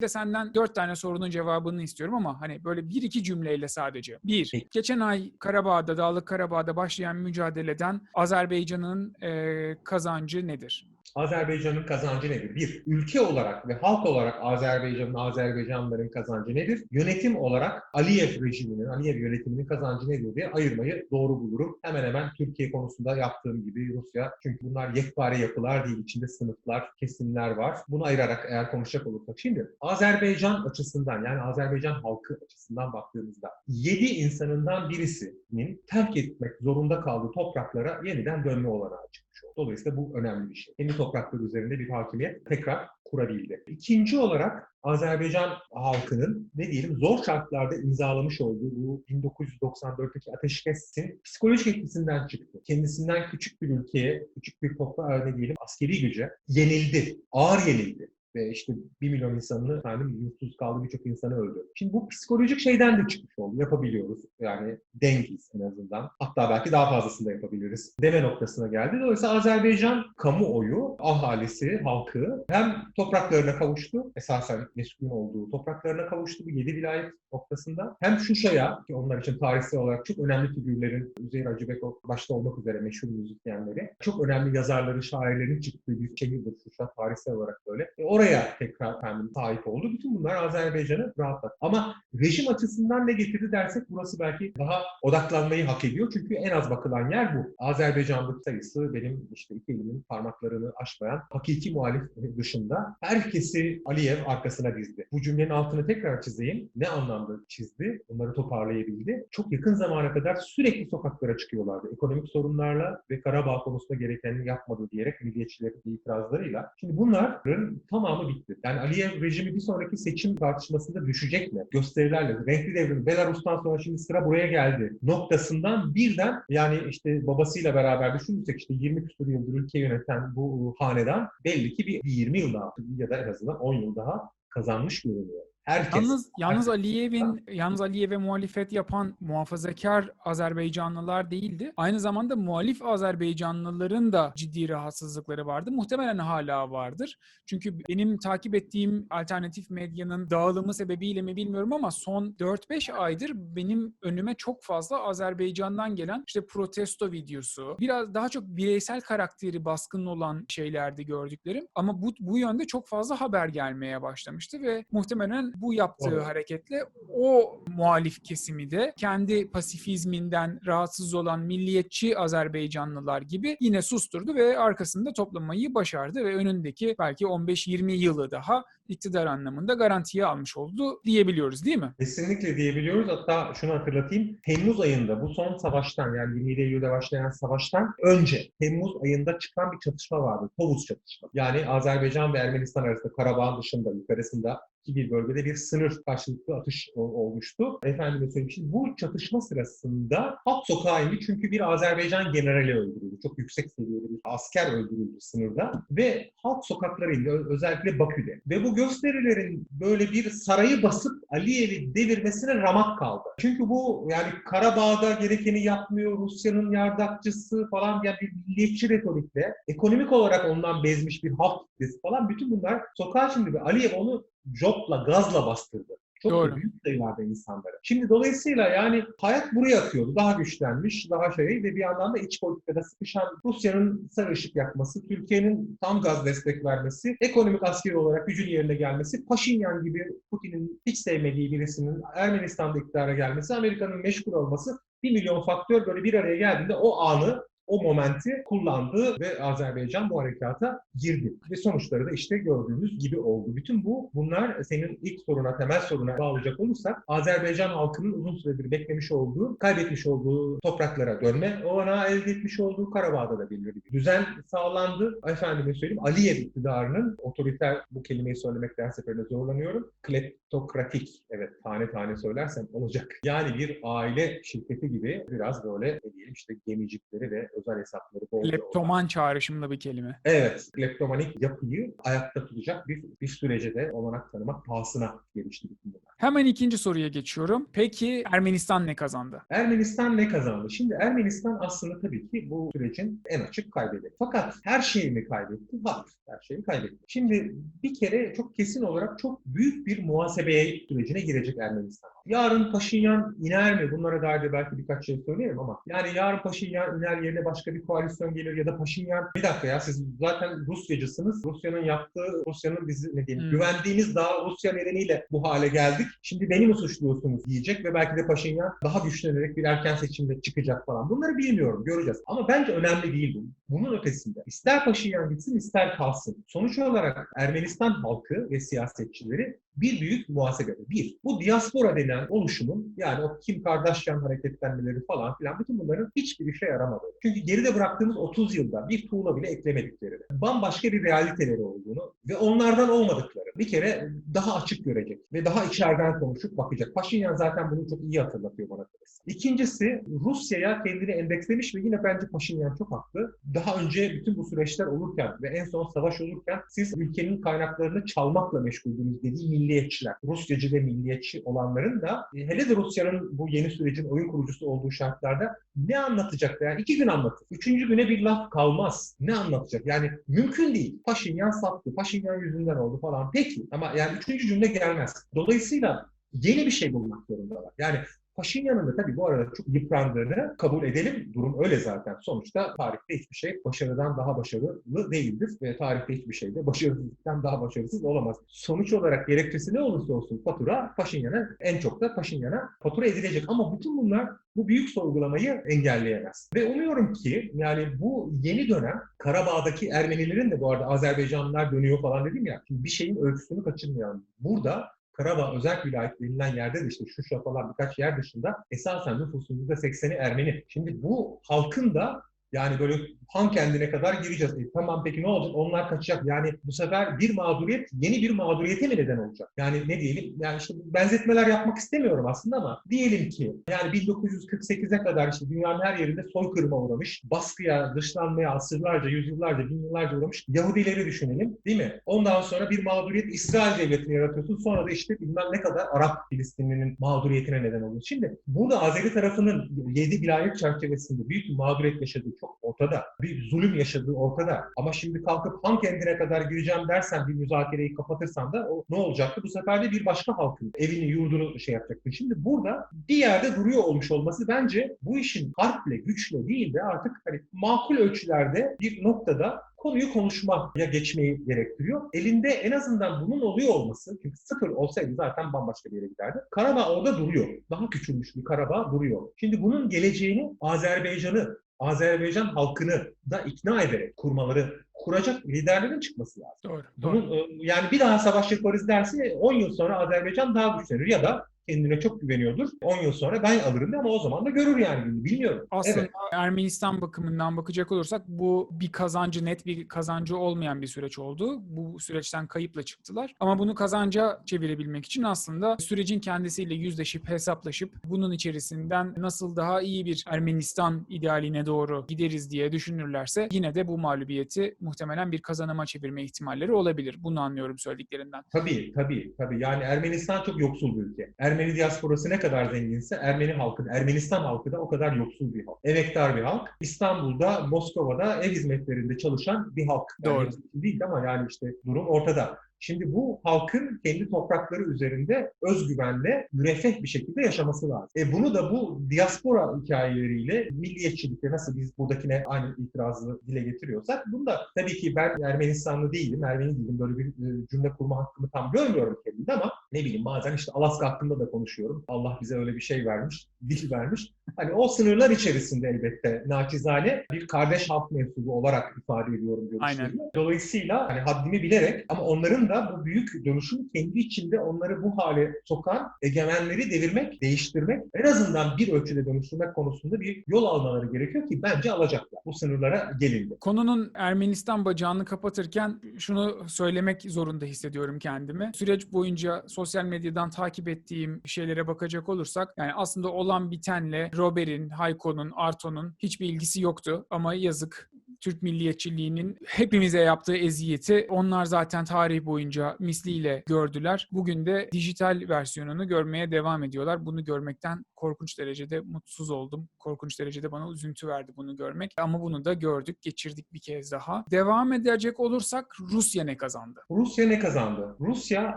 de senden dört tane sorunun cevabını istiyorum ama hani böyle bir iki cümleyle sadece. Bir, Peki. geçen ay Karabağ'da, Dağlık Karabağ'da başlayan mücadeleden Azerbaycan'ın e, kazancı nedir? Azerbaycan'ın kazancı nedir? Bir, ülke olarak ve halk olarak Azerbaycan'ın, Azerbaycanlıların kazancı nedir? Yönetim olarak Aliyev rejiminin, Aliyev yönetiminin kazancı nedir diye ayırmayı doğru bulurum. Hemen hemen Türkiye konusunda yaptığım gibi Rusya. Çünkü bunlar yekpare yapılar değil, içinde sınıflar, kesimler var. Bunu ayırarak eğer konuşacak olursak. Şimdi Azerbaycan açısından yani Azerbaycan halkı açısından baktığımızda 7 insanından birisinin terk etmek zorunda kaldığı topraklara yeniden dönme olanağı oldu. Dolayısıyla bu önemli bir şey. Kendi toprakları üzerinde bir hakimiyet tekrar kurabildi. İkinci olarak Azerbaycan halkının ne diyelim zor şartlarda imzalamış olduğu bu 1994'teki ateşkesin psikolojik etkisinden çıktı. Kendisinden küçük bir ülkeye, küçük bir toprağa ne diyelim askeri güce yenildi. Ağır yenildi ve işte bir milyon insanını efendim yurtsuz kaldı birçok insanı öldü. Şimdi bu psikolojik şeyden de çıkmış oldu. Yapabiliyoruz. Yani dengiz en azından. Hatta belki daha fazlasını da yapabiliriz. Deme noktasına geldi. Dolayısıyla Azerbaycan kamuoyu, ahalisi, halkı hem topraklarına kavuştu. Esasen meskun olduğu topraklarına kavuştu bu yedi vilayet noktasında. Hem Şuşa'ya ki onlar için tarihsel olarak çok önemli figürlerin Üzeyir Hacıbek başta olmak üzere meşhur müzisyenleri, çok önemli yazarların, şairlerin çıktığı bir şehirdir Şuşa tarihsel olarak böyle. E, oraya tekrar efendim sahip oldu. Bütün bunlar Azerbaycan'ı rahatlattı. Ama rejim açısından ne getirdi dersek burası belki daha odaklanmayı hak ediyor. Çünkü en az bakılan yer bu. Azerbaycan'daki sayısı benim işte iki elimin parmaklarını aşmayan hakiki muhalif dışında herkesi Aliyev arkasına dizdi. Bu cümlenin altını tekrar çizeyim. Ne anlamda çizdi? Bunları toparlayabildi. Çok yakın zamana kadar sürekli sokaklara çıkıyorlardı. Ekonomik sorunlarla ve Karabağ konusunda gerekenini yapmadı diyerek milliyetçilerin itirazlarıyla. Şimdi bunların tamamı bitti. Yani Aliyev rejimi bir sonraki seçim tartışmasında düşecek mi? Gösterilerle, renkli devrim, Belarus'tan sonra şimdi sıra buraya geldi noktasından birden yani işte babasıyla beraber düşünürsek işte 20 küsur yıldır ülke yöneten bu hanedan belli ki bir 20 yıl daha ya da en azından 10 yıl daha kazanmış görünüyor. Herkes. Yalnız yalnız Aliyev'in yalnız Aliyev'e muhalefet yapan muhafazakar Azerbaycanlılar değildi. Aynı zamanda muhalif Azerbaycanlıların da ciddi rahatsızlıkları vardı. Muhtemelen hala vardır. Çünkü benim takip ettiğim alternatif medyanın dağılımı sebebiyle mi bilmiyorum ama son 4-5 aydır benim önüme çok fazla Azerbaycan'dan gelen işte protesto videosu, biraz daha çok bireysel karakteri baskın olan şeylerdi gördüklerim. Ama bu bu yönde çok fazla haber gelmeye başlamıştı ve muhtemelen bu yaptığı Doğru. hareketle o muhalif kesimi de kendi pasifizminden rahatsız olan milliyetçi Azerbaycanlılar gibi yine susturdu ve arkasında toplamayı başardı ve önündeki belki 15-20 yılı daha iktidar anlamında garantiye almış oldu diyebiliyoruz değil mi? Kesinlikle diyebiliyoruz. Hatta şunu hatırlatayım. Temmuz ayında bu son savaştan yani 27 Eylül'de başlayan savaştan önce Temmuz ayında çıkan bir çatışma vardı. Tovuz çatışma. Yani Azerbaycan ve Ermenistan arasında Karabağ dışında yukarısında ki bir bölgede bir sınır karşılıklı atış olmuştu. Efendime söyleyeyim. Şimdi bu çatışma sırasında halk sokağa indi çünkü bir Azerbaycan generali öldürüldü. Çok yüksek seviyeli bir asker öldürüldü sınırda ve halk sokaklara indi özellikle Bakü'de. Ve bu gösterilerin böyle bir sarayı basıp Aliyev'i devirmesine ramak kaldı. Çünkü bu yani Karabağ'da gerekeni yapmıyor, Rusya'nın yardakçısı falan yani bir milliyetçi retorikle ekonomik olarak ondan bezmiş bir halk kitlesi falan bütün bunlar sokağa şimdi Aliyev onu jopla, gazla bastırdı. Çok Doğru. büyük sayılarda insanlara. Şimdi dolayısıyla yani hayat buraya akıyordu. Daha güçlenmiş, daha şey ve bir yandan da iç politikada sıkışan Rusya'nın sarı ışık yakması, Türkiye'nin tam gaz destek vermesi, ekonomik askeri olarak gücün yerine gelmesi, Paşinyan gibi Putin'in hiç sevmediği birisinin Ermenistan'da iktidara gelmesi, Amerika'nın meşgul olması bir milyon faktör böyle bir araya geldiğinde o anı o momenti kullandı ve Azerbaycan bu harekata girdi. Ve sonuçları da işte gördüğünüz gibi oldu. Bütün bu, bunlar senin ilk soruna, temel soruna bağlayacak olursak Azerbaycan halkının uzun süredir beklemiş olduğu, kaybetmiş olduğu topraklara dönme olanağı elde etmiş olduğu Karabağ'da da belirli bir düzen sağlandı. Efendime söyleyeyim Aliyev iktidarının otoriter bu kelimeyi söylemekte her seferinde zorlanıyorum. Kleptokratik, evet tane tane söylersem olacak. Yani bir aile şirketi gibi biraz böyle diyelim işte gemicikleri ve özel hesapları bol olan- Leptoman çağrışımlı bir kelime. Evet, kleptomanik yapıyı ayakta tutacak bir, bir sürece de olanak tanımak pahasına gelişti bütün bunlar. Hemen ikinci soruya geçiyorum. Peki Ermenistan ne kazandı? Ermenistan ne kazandı? Şimdi Ermenistan aslında tabii ki bu sürecin en açık kaybedeni. Fakat her şeyi mi kaybetti? Hayır, her şeyi kaybetti. Şimdi bir kere çok kesin olarak çok büyük bir muhasebeye sürecine girecek Ermenistan. Yarın Paşinyan iner mi? Bunlara dair de belki birkaç şey söylerim ama yani yarın Paşinyan iner yerine başka bir koalisyon gelir ya da Paşinyan bir dakika ya siz zaten Rusyacısınız. Rusya'nın yaptığı, Rusya'nın bizi ne diyeyim, Hmm. güvendiğimiz daha Rusya nedeniyle bu hale geldik. Şimdi beni mi suçluyorsunuz diyecek ve belki de Paşinyan daha güçlenerek bir erken seçimde çıkacak falan. Bunları bilmiyorum, göreceğiz. Ama bence önemli değil bu. Bunun ötesinde. İster Paşinyan gitsin ister kalsın. Sonuç olarak Ermenistan halkı ve siyasetçileri bir büyük muhasebe. Bir, bu diaspora denen oluşumun yani o Kim Kardashian hareketlenmeleri falan filan bütün bunların hiçbir işe yaramadı. Çünkü geride bıraktığımız 30 yılda bir tuğla bile eklemediklerini, bambaşka bir realiteleri olduğunu ve onlardan olmadıkları bir kere daha açık görecek ve daha içeriden konuşup bakacak. Paşinyan zaten bunu çok iyi hatırlatıyor bana. kalırsa. İkincisi Rusya'ya kendini endekslemiş ve yine bence Paşinyan çok haklı. Daha önce bütün bu süreçler olurken ve en son savaş olurken siz ülkenin kaynaklarını çalmakla meşguldünüz dediği milliyetçiler. Rusyacı ve milliyetçi olanların da e, hele de Rusya'nın bu yeni sürecin oyun kurucusu olduğu şartlarda ne anlatacak? Yani iki gün anlatır. Üçüncü güne bir laf kalmaz. Ne anlatacak? Yani mümkün değil. Paşinyan sattı. Paşinyan yüzünden oldu falan. Peki ama yani üçüncü cümle gelmez. Dolayısıyla yeni bir şey bulmak zorundalar. Yani Paşinyan'ın da tabii bu arada çok yıprandığını kabul edelim. Durum öyle zaten. Sonuçta tarihte hiçbir şey başarıdan daha başarılı değildir. Ve tarihte hiçbir şey de başarısızlıktan daha başarısız olamaz. Sonuç olarak gerekçesi ne olursa olsun fatura Paşinyan'a en çok da Paşinyan'a fatura edilecek. Ama bütün bunlar bu büyük sorgulamayı engelleyemez. Ve umuyorum ki yani bu yeni dönem Karabağ'daki Ermenilerin de bu arada Azerbaycanlılar dönüyor falan dedim ya. Şimdi bir şeyin ölçüsünü kaçırmayalım. Burada Karabağ özel vilayet denilen yerde de işte şu falan birkaç yer dışında esasen nüfusun %80'i Ermeni. Şimdi bu halkın da yani böyle han kendine kadar gireceğiz. E, tamam peki ne olacak? Onlar kaçacak. Yani bu sefer bir mağduriyet yeni bir mağduriyete mi neden olacak? Yani ne diyelim? Yani işte benzetmeler yapmak istemiyorum aslında ama diyelim ki yani 1948'e kadar işte dünyanın her yerinde soykırıma uğramış, baskıya, dışlanmaya asırlarca, yüzyıllarca, bin yıllarca uğramış Yahudileri düşünelim değil mi? Ondan sonra bir mağduriyet İsrail devletini yaratıyorsun. Sonra da işte bilmem ne kadar Arap Filistinlinin mağduriyetine neden oluyor. Şimdi burada Azeri tarafının 7 vilayet çerçevesinde büyük bir mağduriyet yaşadığı çok ortada. Bir zulüm yaşadığı ortada. Ama şimdi kalkıp han kendine kadar gireceğim dersen bir müzakereyi kapatırsan da o ne olacaktı? Bu sefer de bir başka halkın evini, yurdunu şey yapacaktı. Şimdi burada bir yerde duruyor olmuş olması bence bu işin harple, güçle değil de artık hani makul ölçülerde bir noktada konuyu konuşmaya geçmeyi gerektiriyor. Elinde en azından bunun oluyor olması, çünkü sıfır olsaydı zaten bambaşka bir yere giderdi. Karabağ orada duruyor. Daha küçülmüş bir Karabağ duruyor. Şimdi bunun geleceğini Azerbaycan'ı, Azerbaycan halkını da ikna ederek kurmaları, kuracak liderlerin çıkması lazım. Doğru. doğru. Bunun, e, yani bir daha savaş yaparız derse 10 yıl sonra Azerbaycan daha güçlenir ya da kendine çok güveniyordur. 10 yıl sonra ben alırım ama o zaman da görür yani günü. Bilmiyorum. Aslında Evet. Ermenistan bakımından bakacak olursak bu bir kazancı net bir kazancı olmayan bir süreç oldu. Bu süreçten kayıpla çıktılar. Ama bunu kazanca çevirebilmek için aslında sürecin kendisiyle yüzleşip hesaplaşıp bunun içerisinden nasıl daha iyi bir Ermenistan idealine doğru gideriz diye düşünürlerse yine de bu mağlubiyeti muhtemelen bir kazanıma çevirme ihtimalleri olabilir. Bunu anlıyorum söylediklerinden. Tabii, tabii, tabii. Yani Ermenistan çok yoksul bir ülke. Ermeni diasporası ne kadar zenginse Ermeni halkı, Ermenistan halkı da o kadar yoksul bir halk. Emektar bir halk. İstanbul'da, Moskova'da ev hizmetlerinde çalışan bir halk. Yani Doğru. değil ama yani işte durum ortada. Şimdi bu halkın kendi toprakları üzerinde özgüvenle, müreffeh bir şekilde yaşaması lazım. E bunu da bu diaspora hikayeleriyle, milliyetçilikle nasıl biz buradakine aynı itirazı dile getiriyorsak, bunu da tabii ki ben Ermenistanlı değilim, Ermeni değilim. Böyle bir e, cümle kurma hakkımı tam görmüyorum kendimde ama ne bileyim bazen işte Alaska hakkında da konuşuyorum. Allah bize öyle bir şey vermiş, dil vermiş. Hani o sınırlar içerisinde elbette naçizane bir kardeş halk mensubu olarak ifade ediyorum görüşlerimi. Dolayısıyla hani haddimi bilerek ama onların da bu büyük dönüşüm kendi içinde onları bu hale sokan egemenleri devirmek, değiştirmek, en azından bir ölçüde dönüştürmek konusunda bir yol almaları gerekiyor ki bence alacaklar. Bu sınırlara gelindi. Konunun Ermenistan bacağını kapatırken şunu söylemek zorunda hissediyorum kendimi. Süreç boyunca sosyal medyadan takip ettiğim şeylere bakacak olursak yani aslında olan bitenle Robert'in, Hayko'nun, Arto'nun hiçbir ilgisi yoktu ama yazık Türk milliyetçiliğinin hepimize yaptığı eziyeti onlar zaten tarih boyunca misliyle gördüler. Bugün de dijital versiyonunu görmeye devam ediyorlar. Bunu görmekten korkunç derecede mutsuz oldum. Korkunç derecede bana üzüntü verdi bunu görmek. Ama bunu da gördük, geçirdik bir kez daha. Devam edecek olursak Rusya ne kazandı? Rusya ne kazandı? Rusya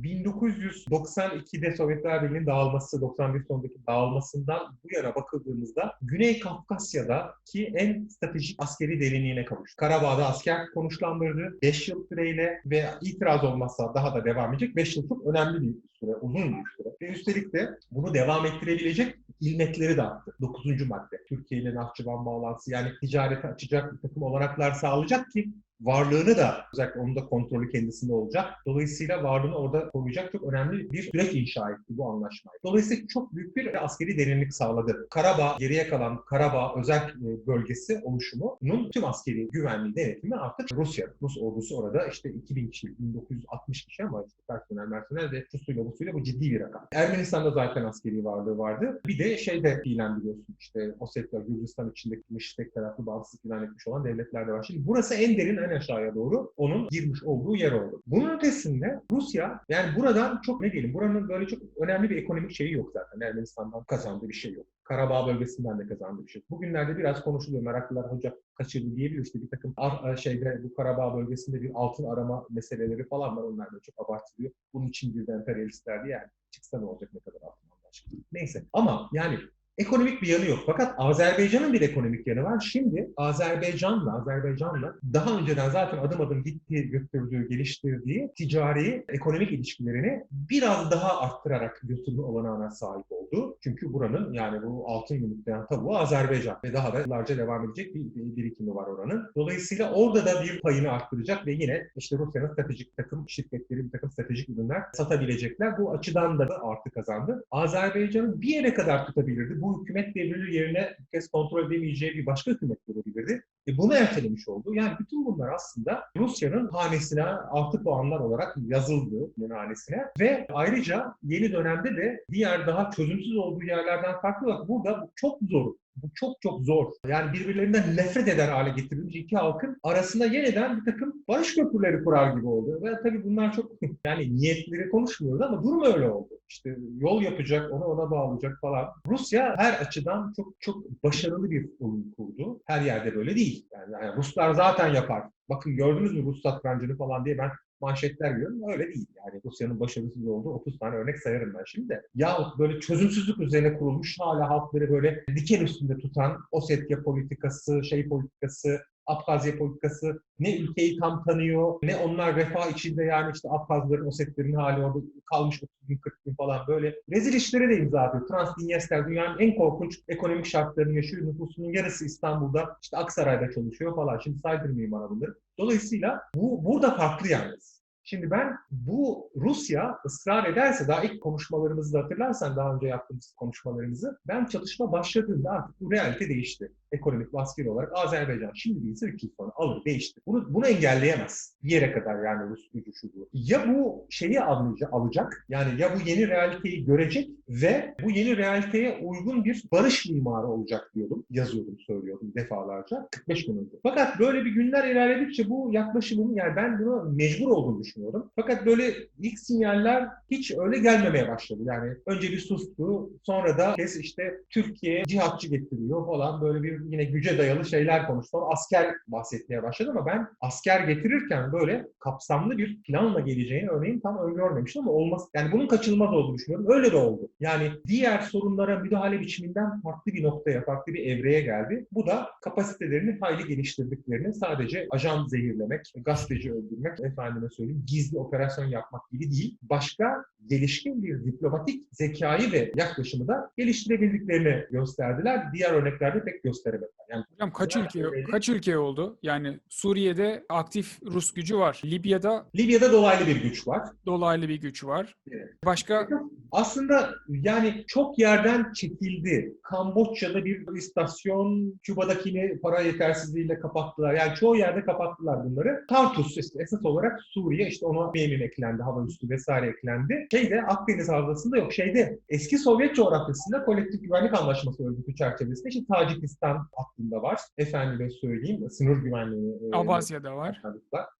1992'de Sovyetler Birliği'nin dağılması, 91 sonundaki dağılmasından bu yana bakıldığımızda Güney Kafkasya'daki en stratejik askeri derinliğine kavuştu. Karabağ'da asker konuşlandırdı. 5 yıl süreyle ve itiraz olmazsa daha da devam edecek. 5 yıl çok önemli bir süre, uzun bir süre. Ve üstelik de bunu devam ettirebilecek ilmetleri de attı. 9. madde. Türkiye ile Nahçıvan bağlantısı yani ticareti açacak bir takım olanaklar sağlayacak ki varlığını da özellikle onun da kontrolü kendisinde olacak. Dolayısıyla varlığını orada koruyacak çok önemli bir süreç inşa etti bu anlaşmayı. Dolayısıyla çok büyük bir askeri derinlik sağladı. Karabağ, geriye kalan Karabağ özel e, bölgesi oluşumunun tüm askeri güvenliği denetimi artık Rusya. Rus ordusu orada işte 2000 kişi, 1960 kişi ama işte personel, personel ve şusuyla busuyla bu ciddi bir rakam. Ermenistan'da zaten askeri varlığı vardı. Bir de şeyde ilan biliyorsun işte Ossetya, Gürcistan içindeki tek taraflı bağımsızlık ilan etmiş olan devletler de var. Şimdi burası en derin, en aşağıya doğru onun girmiş olduğu yer oldu. Bunun ötesinde Rusya yani buradan çok ne diyelim buranın böyle çok önemli bir ekonomik şeyi yok zaten. Ermenistan'dan kazandığı bir şey yok. Karabağ bölgesinden de kazandığı bir şey. Bugünlerde biraz konuşuluyor. Meraklılar hoca kaçırdı diyebilir. İşte bir takım ar- şeyde bu Karabağ bölgesinde bir altın arama meseleleri falan var. Onlar da çok abartılıyor. Bunun için bir de emperyalistler diye yani çıksa ne olacak ne kadar altın Allah Neyse ama yani Ekonomik bir yanı yok. Fakat Azerbaycan'ın bir ekonomik yanı var. Şimdi Azerbaycan'la, Azerbaycan'la daha önceden zaten adım adım gittiği, götürdüğü, geliştirdiği ticari, ekonomik ilişkilerini biraz daha arttırarak götürme olanağına sahip oldu. Çünkü buranın yani bu altın yumurtlayan tavuğu Azerbaycan ve daha da yıllarca devam edecek bir, bir birikimi var oranın. Dolayısıyla orada da bir payını arttıracak ve yine işte Rusya'nın stratejik takım şirketleri bir takım stratejik ürünler satabilecekler. Bu açıdan da artı kazandı. Azerbaycan'ın bir yere kadar tutabilirdi. Bu hükümet devrilir yerine bir kez kontrol edemeyeceği bir başka hükümet gelebilirdi. E bunu ertelemiş oldu. Yani bütün bunlar aslında Rusya'nın hanesine artı puanlar olarak yazıldı hanesine ve ayrıca yeni dönemde de diğer daha çözümsüz olduğu yerlerden farklı olarak burada bu çok zor bu çok çok zor. Yani birbirlerinden nefret eder hale getirilmiş iki halkın arasında yeniden bir takım barış köprüleri kurar gibi oldu. Ve tabii bunlar çok yani niyetleri konuşmuyoruz ama durum öyle oldu. İşte yol yapacak, onu ona bağlayacak falan. Rusya her açıdan çok çok başarılı bir oyun kurdu. Her yerde böyle değil. Yani, yani Ruslar zaten yapar. Bakın gördünüz mü Rus satrancını falan diye ben manşetler görüyorum. Öyle değil. Yani Rusya'nın başarısız olduğu 30 tane örnek sayarım ben şimdi de. Yahut böyle çözümsüzlük üzerine kurulmuş hala halkları böyle diken üstünde tutan Ossetya politikası, şey politikası, Abhazya politikası ne ülkeyi tam tanıyor ne onlar refah içinde yani işte Abhazların, Osetlerin hali orada kalmış 30 gün 40 gün falan böyle rezil işlere de imza atıyor. Transdinyester dünyanın en korkunç ekonomik şartlarını yaşıyor. Nüfusunun yarısı İstanbul'da işte Aksaray'da çalışıyor falan. Şimdi saydırmayayım bana bunları. Dolayısıyla bu burada farklı yalnız. Şimdi ben bu Rusya ısrar ederse daha ilk konuşmalarımızı da hatırlarsan daha önce yaptığımız konuşmalarımızı ben çalışma başladığında artık bu realite değişti. Ekonomik askeri olarak Azerbaycan şimdi değilse 3 yıl sonra alır değişti. Bunu, bunu engelleyemez. Bir yere kadar yani Rus gücü şu bu. Ya bu şeyi alacak, alacak yani ya bu yeni realiteyi görecek ve bu yeni realiteye uygun bir barış mimarı olacak diyordum. Yazıyordum, söylüyordum defalarca 45 gün önce. Fakat böyle bir günler ilerledikçe bu yaklaşımın yani ben buna mecbur olduğunu düşünüyorum. Fakat böyle ilk sinyaller hiç öyle gelmemeye başladı. Yani önce bir sustu, sonra da kes işte Türkiye cihatçı getiriyor falan böyle bir yine güce dayalı şeyler konuştu. Asker bahsetmeye başladı ama ben asker getirirken böyle kapsamlı bir planla geleceğini örneğin tam öngörmemiştim ama olmaz. Yani bunun kaçınılmaz olduğunu düşünüyorum. Öyle de oldu. Yani diğer sorunlara müdahale biçiminden farklı bir noktaya, farklı bir evreye geldi. Bu da kapasitelerini hayli geliştirdiklerini sadece ajan zehirlemek, gazeteci öldürmek, efendime söyleyeyim gizli operasyon yapmak gibi değil. Başka gelişkin bir diplomatik zekayı ve yaklaşımı da geliştirebildiklerini gösterdiler. Diğer örneklerde pek gösteremediler. Yani Hocam kaç ülke kaç ülke oldu? Yani Suriye'de aktif Rus gücü var. Libya'da Libya'da dolaylı bir güç var. dolaylı bir güç var. Evet. Başka Aslında yani çok yerden çekildi. Kamboçya'da bir istasyon, Küba'dakini para yetersizliğiyle kapattılar. Yani çoğu yerde kapattılar bunları. Tartus işte esas olarak Suriye işte ona Yemen eklendi, hava üstü vesaire eklendi. Şeyde Akdeniz Havzası'nda yok. Şeyde eski Sovyet coğrafyasında kolektif güvenlik anlaşması örgütü çerçevesinde işte Tacikistan hattında var. Efendime söyleyeyim sınır güvenliği. e, Abazya'da var.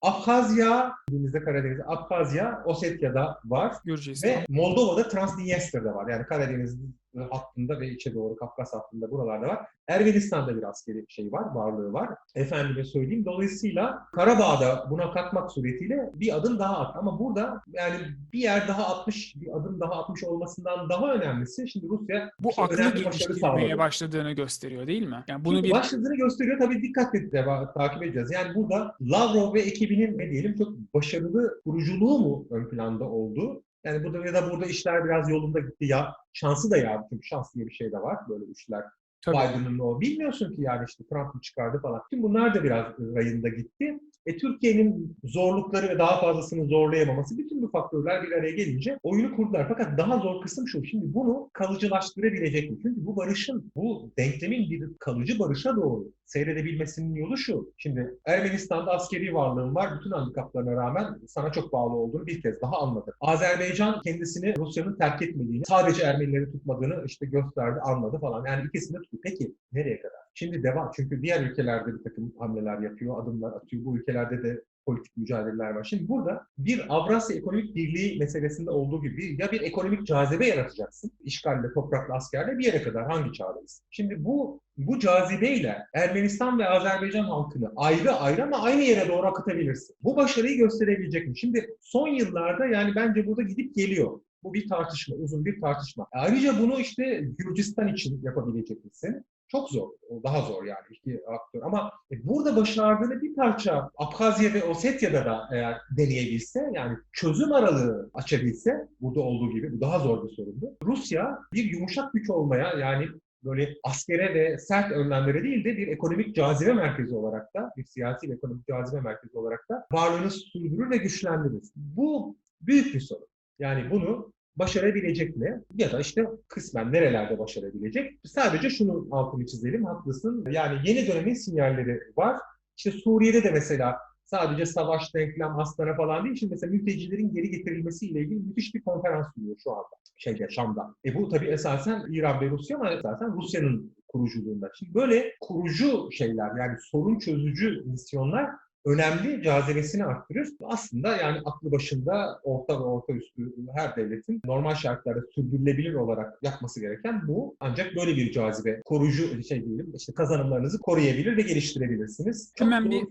Abhazya, denizde Karadeniz, Abhazya, Osetya'da var. Gürcistan. Ve Moldova'da Transnistrya'da var. Yani Karadeniz hattında ve içe doğru Kafkas hattında buralarda var. Ermenistan'da bir askeri şey var, varlığı var. Efendime söyleyeyim. Dolayısıyla Karabağ'da buna katmak suretiyle bir adım daha attı. Ama burada yani bir yer daha atmış, bir adım daha atmış olmasından daha önemlisi şimdi Rusya Bu işte aklı geliştirmeye başladığını gösteriyor değil mi? Yani bunu Şimdi bir başladığını gösteriyor. Tabii dikkatle takip edeceğiz. Yani burada Lavrov ve ekibinin ne diyelim çok başarılı kuruculuğu mu ön planda oldu? Yani burada ya da burada işler biraz yolunda gitti ya şansı da ya çünkü şans diye bir şey de var böyle işler. tabii. Biden'ın o bilmiyorsun ki yani işte Trump çıkardı falan. Şimdi bunlar da biraz rayında gitti. E Türkiye'nin zorlukları ve daha fazlasını zorlayamaması bütün bu faktörler bir araya gelince oyunu kurdular. Fakat daha zor kısım şu. Şimdi bunu kalıcılaştırabilecek mi? Çünkü bu barışın, bu denklemin bir kalıcı barışa doğru seyredebilmesinin yolu şu. Şimdi Ermenistan'da askeri varlığın var. Bütün handikaplarına rağmen sana çok bağlı olduğunu bir kez daha anladı. Azerbaycan kendisini Rusya'nın terk etmediğini, sadece Ermenileri tutmadığını işte gösterdi, anladı falan. Yani ikisini tuttu. Peki nereye kadar? Şimdi devam. Çünkü diğer ülkelerde bir takım hamleler yapıyor, adımlar atıyor. Bu ülkelerde de politik mücadeleler var. Şimdi burada bir Avrasya Ekonomik Birliği meselesinde olduğu gibi ya bir ekonomik cazibe yaratacaksın, işgalle, toprakla, askerle bir yere kadar hangi çağdayız? Şimdi bu bu cazibeyle Ermenistan ve Azerbaycan halkını ayrı ayrı ama aynı yere doğru akıtabilirsin. Bu başarıyı gösterebilecek mi? Şimdi son yıllarda yani bence burada gidip geliyor. Bu bir tartışma, uzun bir tartışma. Ayrıca bunu işte Gürcistan için yapabilecek misin? Çok zor. Daha zor yani iki aktör. Ama e, burada başardığını bir parça Abhazya ve Osetya'da da eğer deneyebilse yani çözüm aralığı açabilse burada olduğu gibi bu daha zor bir sorundu. Rusya bir yumuşak güç olmaya yani böyle askere ve sert önlemlere değil de bir ekonomik cazibe merkezi olarak da bir siyasi ve ekonomik cazibe merkezi olarak da varlığını sürdürür ve güçlendirir. Bu büyük bir sorun. Yani bunu başarabilecek mi? Ya da işte kısmen nerelerde başarabilecek? Sadece şunu altını çizelim, haklısın. Yani yeni dönemin sinyalleri var. İşte Suriye'de de mesela sadece savaş, denklem, hastane falan değil. Şimdi mesela mültecilerin geri getirilmesiyle ilgili müthiş bir konferans sunuyor şu anda. Şeyde, Şam'da. E bu tabii esasen İran ve Rusya ama esasen Rusya'nın kuruculuğunda. Şimdi böyle kurucu şeyler yani sorun çözücü misyonlar önemli cazibesini arttırır. Aslında yani aklı başında orta ve orta üstü her devletin normal şartlarda sürdürülebilir olarak yapması gereken bu. Ancak böyle bir cazibe, koruyucu şey diyelim, işte kazanımlarınızı koruyabilir ve geliştirebilirsiniz. Çok Hemen bir-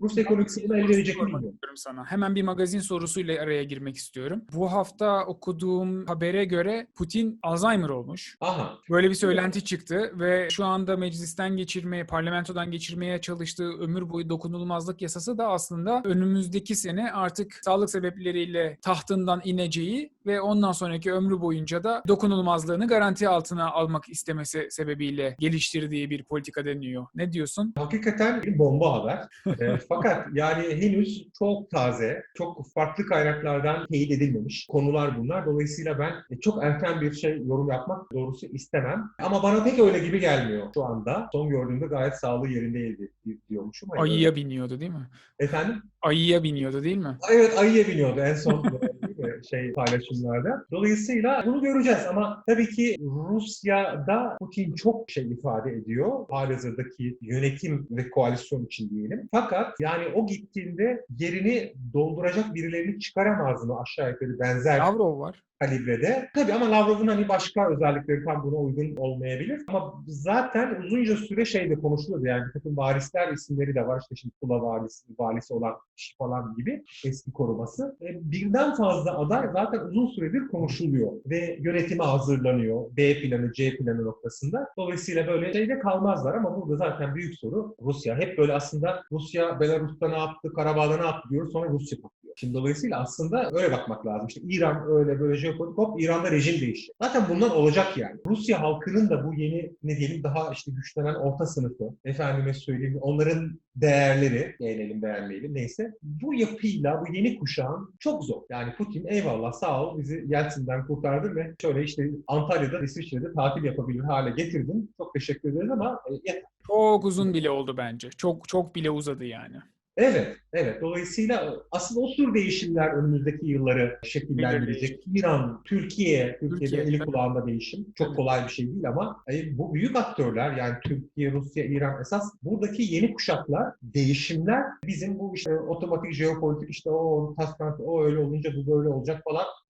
Rus ekonomisi buna el verecek mi sana. Hemen bir magazin sorusuyla araya girmek istiyorum. Bu hafta okuduğum habere göre Putin Alzheimer olmuş. Aha. Böyle bir söylenti çıktı ve şu anda meclisten geçirmeye, parlamentodan geçirmeye çalıştığı ömür boyu dokunulmazlık yasası da aslında önümüzdeki sene artık sağlık sebepleriyle tahtından ineceği ve ondan sonraki ömrü boyunca da dokunulmazlığını garanti altına almak istemesi sebebiyle geliştirdiği bir politika deniyor. Ne diyorsun? Hakikaten bir bomba haber. E, fakat yani henüz çok taze, çok farklı kaynaklardan teyit edilmemiş konular bunlar. Dolayısıyla ben e, çok erken bir şey yorum yapmak doğrusu istemem. Ama bana pek öyle gibi gelmiyor şu anda. Son gördüğümde gayet sağlığı yerindeydi diyormuşum. Hayır, Ayıya biniyordu değil mi? Efendim? Ayıya biniyordu değil mi? Evet ayıya biniyordu en son değil mi? şey paylaşımlarda. Dolayısıyla bunu göreceğiz ama tabii ki Rusya'da Putin çok şey ifade ediyor. Halihazırdaki yönetim ve koalisyon için diyelim. Fakat yani o gittiğinde yerini dolduracak birilerini çıkaramaz mı aşağı yukarı benzer Lavrov var. Kalibrede. Tabii ama Lavrov'un hani başka özellikleri tam buna uygun olmayabilir. Ama zaten uzunca süre şeyde konuşuluyordu yani bir takım varisler isimleri de var. İşte şimdi Tula valisi, valisi olan kişi falan gibi eski koruması. E, birden fazla aday zaten uzun süredir konuşuluyor ve yönetime hazırlanıyor. B planı, C planı noktasında. Dolayısıyla böyle şeyde kalmazlar ama burada zaten büyük soru Rusya. Hep böyle aslında Rusya Belarus'ta ne yaptı, Karabağ'da ne yaptı diyoruz sonra Rusya. Şimdi dolayısıyla aslında öyle bakmak lazım. İşte İran öyle böyle jeopolitik hop İran'da rejim değişti. Zaten bundan olacak yani. Rusya halkının da bu yeni ne diyelim daha işte güçlenen orta sınıfı, efendime söyleyeyim onların değerleri, beğenelim beğenmeyelim neyse. Bu yapıyla bu yeni kuşağın çok zor. Yani Putin eyvallah sağ ol bizi Yeltsin'den kurtardın ve şöyle işte Antalya'da, İsviçre'de tatil yapabilir hale getirdin. Çok teşekkür ederiz ama e, yeter. Çok uzun bile oldu bence. Çok çok bile uzadı yani. Evet, evet. Dolayısıyla aslında o tür değişimler önümüzdeki yılları şekillendirecek. İran, Türkiye, Türkiye'de Türkiye, eli kulağında değişim. Çok kolay bir şey değil ama e, bu büyük aktörler yani Türkiye, Rusya, İran esas buradaki yeni kuşaklar, değişimler bizim bu işte otomatik jeopolitik işte o taslantı, o öyle olunca bu böyle olacak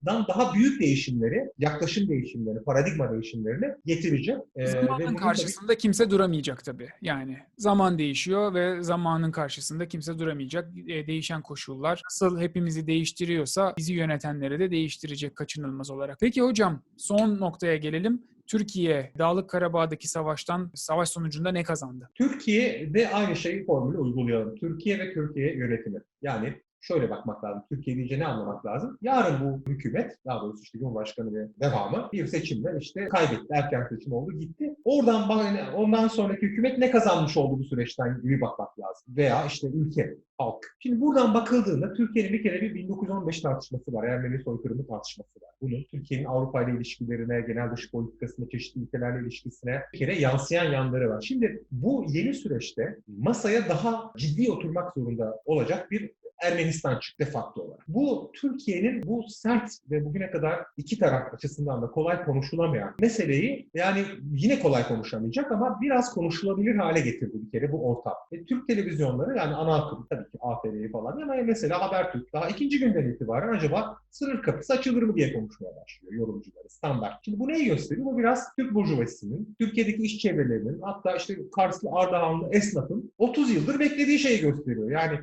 falandan daha büyük değişimleri, yaklaşım değişimleri, paradigma değişimlerini getirecek. E, ve Zamanın tabii- karşısında kimse duramayacak tabii. Yani zaman değişiyor ve zamanın karşısında kimse duramayacak. E, değişen koşullar nasıl hepimizi değiştiriyorsa bizi yönetenleri de değiştirecek kaçınılmaz olarak. Peki hocam son noktaya gelelim. Türkiye Dağlık Karabağ'daki savaştan savaş sonucunda ne kazandı? Türkiye de aynı şeyi formülü uygulayalım. Türkiye ve Türkiye yönetimi. Yani şöyle bakmak lazım. Türkiye deyince ne anlamak lazım? Yarın bu hükümet, daha doğrusu işte Cumhurbaşkanı ve devamı bir seçimle işte kaybetti. Erken seçim oldu, gitti. Oradan bak- ondan sonraki hükümet ne kazanmış oldu bu süreçten gibi bakmak lazım. Veya işte ülke, halk. Şimdi buradan bakıldığında Türkiye'nin bir kere bir 1915 tartışması var. Ermeni soykırımı tartışması var. Bunun Türkiye'nin Avrupa ile ilişkilerine, genel dış politikasına, çeşitli ülkelerle ilişkisine bir kere yansıyan yanları var. Şimdi bu yeni süreçte masaya daha ciddi oturmak zorunda olacak bir Ermenistan çıktı de facto olarak. Bu Türkiye'nin bu sert ve bugüne kadar iki taraf açısından da kolay konuşulamayan meseleyi yani yine kolay konuşamayacak ama biraz konuşulabilir hale getirdi bir kere bu ortam. E, Türk televizyonları yani ana akım tabii ki ATV'yi falan ama mesela Habertürk daha ikinci günden itibaren acaba sınır kapısı açılır mı diye konuşmaya başlıyor yorumcuları standart. Şimdi bu neyi gösteriyor? Bu biraz Türk burjuvasının, Türkiye'deki iş çevrelerinin hatta işte Karslı, Ardahanlı esnafın 30 yıldır beklediği şeyi gösteriyor. Yani?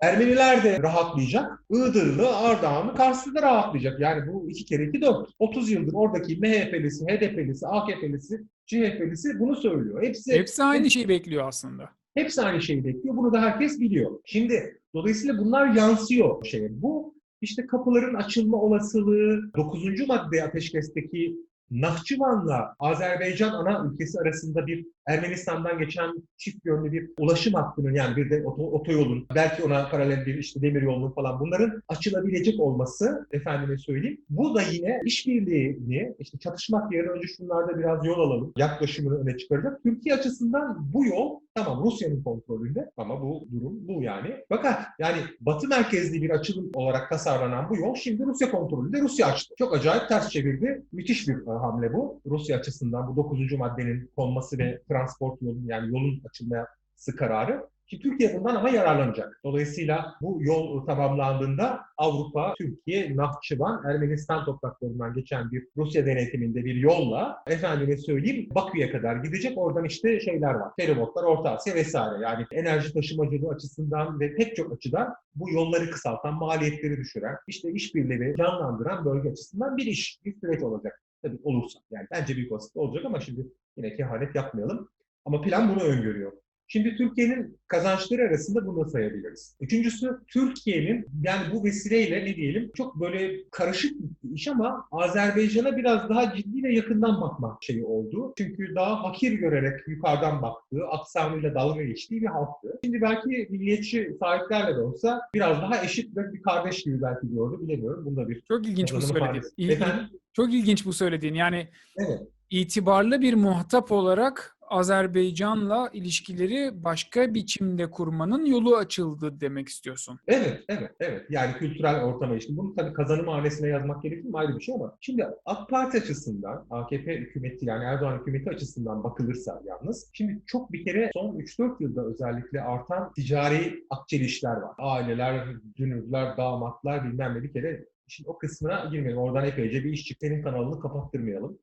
Ermeniler de rahatlayacak. Iğdırlı, Ardahanlı, Karslı da rahatlayacak. Yani bu iki kere iki dört. 30 yıldır oradaki MHP'lisi, HDP'lisi, AKP'lisi, CHP'lisi bunu söylüyor. Hepsi, Hepsi aynı şeyi bekliyor aslında. hepsi aynı şeyi bekliyor. Bunu da herkes biliyor. Şimdi dolayısıyla bunlar yansıyor şeye. Bu işte kapıların açılma olasılığı, 9. madde ateşkesteki Nahçıvan'la Azerbaycan ana ülkesi arasında bir Ermenistan'dan geçen çift yönlü bir ulaşım hattının yani bir de oto, otoyolun belki ona paralel bir işte demir yolunun falan bunların açılabilecek olması efendime söyleyeyim. Bu da yine işbirliğini işte çatışmak yerine önce şunlarda biraz yol alalım yaklaşımını öne çıkaracak. Türkiye açısından bu yol tamam Rusya'nın kontrolünde ama bu durum bu yani. Fakat yani batı merkezli bir açılım olarak tasarlanan bu yol şimdi Rusya kontrolünde Rusya açtı. Çok acayip ters çevirdi. Müthiş bir hamle bu. Rusya açısından bu 9. maddenin konması ve transport yolun yani yolun açılması kararı. Ki Türkiye bundan ama yararlanacak. Dolayısıyla bu yol tamamlandığında Avrupa, Türkiye, Nahçıvan, Ermenistan topraklarından geçen bir Rusya denetiminde bir yolla efendime söyleyeyim Bakü'ye kadar gidecek. Oradan işte şeyler var. Feribotlar, Orta Asya vesaire. Yani enerji taşımacılığı açısından ve pek çok açıdan bu yolları kısaltan, maliyetleri düşüren, işte işbirliği canlandıran bölge açısından bir iş, bir süreç olacak. Tabii olursa. Yani bence büyük olasılıkla olacak ama şimdi yine kehanet yapmayalım. Ama plan bunu öngörüyor. Şimdi Türkiye'nin kazançları arasında bunu da sayabiliriz. Üçüncüsü Türkiye'nin yani bu vesileyle ne diyelim çok böyle karışık bir iş ama Azerbaycan'a biraz daha ciddi ve yakından bakma şeyi oldu. Çünkü daha hakir görerek yukarıdan baktığı, aksanıyla dalga geçtiği bir halktı. Şimdi belki milliyetçi sahiplerle de olsa biraz daha eşit ve bir kardeş gibi belki gördü bilemiyorum. Bunda bir Çok ilginç bu söylediğin. ifadesi. İl- Efendim? Çok ilginç bu söylediğin. Yani Evet. itibarlı bir muhatap olarak Azerbaycan'la ilişkileri başka biçimde kurmanın yolu açıldı demek istiyorsun. Evet, evet, evet. Yani kültürel ortama ilişkin. Bunu tabii kazanım hanesine yazmak gerekir mi ayrı bir şey ama şimdi AK Parti açısından, AKP hükümeti yani Erdoğan hükümeti açısından bakılırsa yalnız, şimdi çok bir kere son 3-4 yılda özellikle artan ticari akçelişler var. Aileler, dünürler, damatlar bilmem ne bir kere Şimdi o kısmına girmeyelim. Oradan epeyce bir iş çıktı. Senin kanalını kapattırmayalım.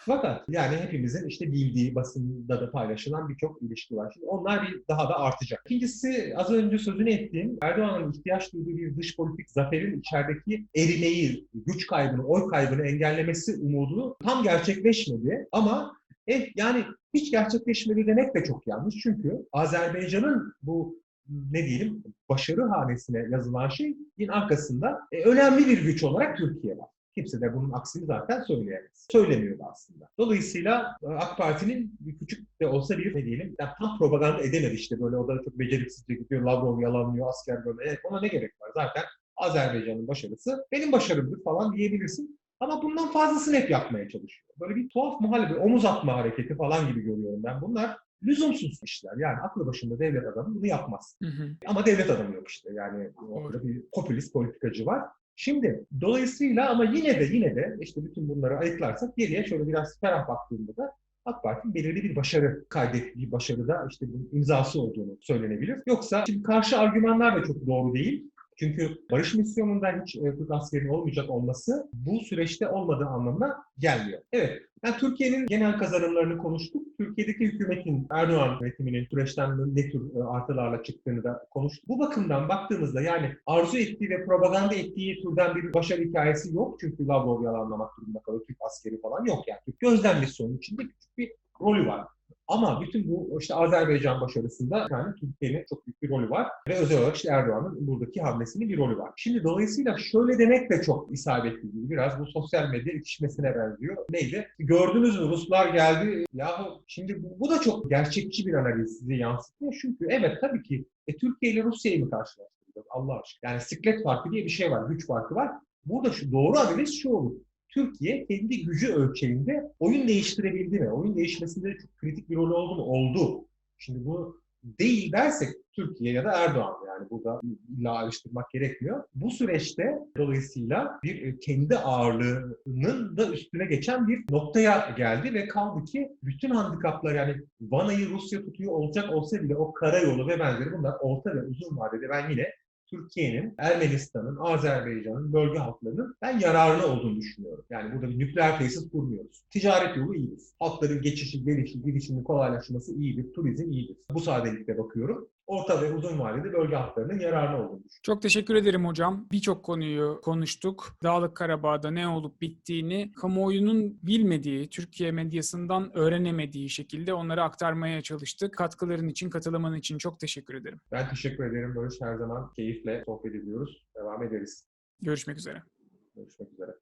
Fakat yani hepimizin işte bildiği basında da paylaşılan birçok ilişki var. Şimdi onlar bir daha da artacak. İkincisi az önce sözünü ettiğim Erdoğan'ın ihtiyaç duyduğu bir dış politik zaferin içerideki erimeyi, güç kaybını, oy kaybını engellemesi umudu tam gerçekleşmedi. Ama eh yani hiç gerçekleşmedi demek de çok yanlış. Çünkü Azerbaycan'ın bu ne diyelim başarı hanesine yazılan şeyin arkasında e, önemli bir güç olarak Türkiye var. Kimse de bunun aksini zaten söyleyemez. Söylemiyordu aslında. Dolayısıyla e, AK Parti'nin bir küçük de olsa bir ne diyelim yani tam propaganda edemedi işte böyle o da çok beceriksizce gidiyor. Lavrov yalanlıyor asker böyle. Evet, ona ne gerek var zaten Azerbaycan'ın başarısı benim başarımdır falan diyebilirsin. Ama bundan fazlasını hep yapmaya çalışıyor. Böyle bir tuhaf muhalefet, omuz atma hareketi falan gibi görüyorum ben. Bunlar lüzumsuz işler. Yani aklı başında devlet adamı bunu yapmaz. Hı hı. Ama devlet adamı yok işte. Yani orada bir popülist politikacı var. Şimdi dolayısıyla ama yine de yine de işte bütün bunları ayıklarsak geriye şöyle biraz ferah baktığımda da AK Parti'nin belirli bir başarı kaydettiği başarıda işte bunun imzası olduğunu söylenebilir. Yoksa şimdi karşı argümanlar da çok doğru değil. Çünkü barış misyonunda hiç e, Türk askerinin olmayacak olması bu süreçte olmadığı anlamına gelmiyor. Evet, yani Türkiye'nin genel kazanımlarını konuştuk. Türkiye'deki hükümetin, Erdoğan yönetiminin süreçten ne tür e, artılarla çıktığını da konuştuk. Bu bakımdan baktığımızda yani arzu ettiği ve propaganda ettiği türden bir başarı hikayesi yok. Çünkü Lavrov yalanlamak durumunda kalıyor. Türk askeri falan yok yani. Gözlem misyonu içinde küçük bir rolü var. Ama bütün bu işte Azerbaycan başarısında yani Türkiye'nin çok büyük bir rolü var. Ve özel olarak işte Erdoğan'ın buradaki hamlesinin bir rolü var. Şimdi dolayısıyla şöyle demek de çok isabetli değil. Biraz bu sosyal medya itişmesine benziyor. Neydi? Gördünüz mü Ruslar geldi. Yahu şimdi bu, bu da çok gerçekçi bir analiz sizi yansıtıyor. Çünkü evet tabii ki e, Türkiye ile Rusya'yı mı karşılaştıracağız Allah aşkına? Yani siklet farkı diye bir şey var. Güç farkı var. Burada şu doğru analiz şu olur. Türkiye kendi gücü ölçeğinde oyun değiştirebildi mi? Oyun değişmesinde çok kritik bir rol oldu mu? Oldu. Şimdi bu değil dersek Türkiye ya da Erdoğan yani burada illa ayrıştırmak gerekmiyor. Bu süreçte dolayısıyla bir e, kendi ağırlığının da üstüne geçen bir noktaya geldi ve kaldı ki bütün handikaplar yani Vana'yı Rusya tutuyor olacak olsa bile o karayolu ve benzeri bunlar orta ve uzun vadede ben yine Türkiye'nin, Ermenistan'ın, Azerbaycan'ın, bölge halklarının ben yararına olduğunu düşünüyorum. Yani burada bir nükleer tesis kurmuyoruz. Ticaret yolu iyidir. Halkların geçişi, gelişi, gidişinin kolaylaşması iyidir. Turizm iyidir. Bu sadelikle bakıyorum. Orta ve uzun vadede bölge halklarının yararına olduğunu düşünüyorum. Çok teşekkür ederim hocam. Birçok konuyu konuştuk. Dağlık Karabağ'da ne olup bittiğini kamuoyunun bilmediği, Türkiye medyasından öğrenemediği şekilde onları aktarmaya çalıştık. Katkıların için, katılımın için çok teşekkür ederim. Ben teşekkür ederim. Barış her zaman keyifle sohbet ediyoruz. Devam ederiz. Görüşmek üzere. Görüşmek üzere.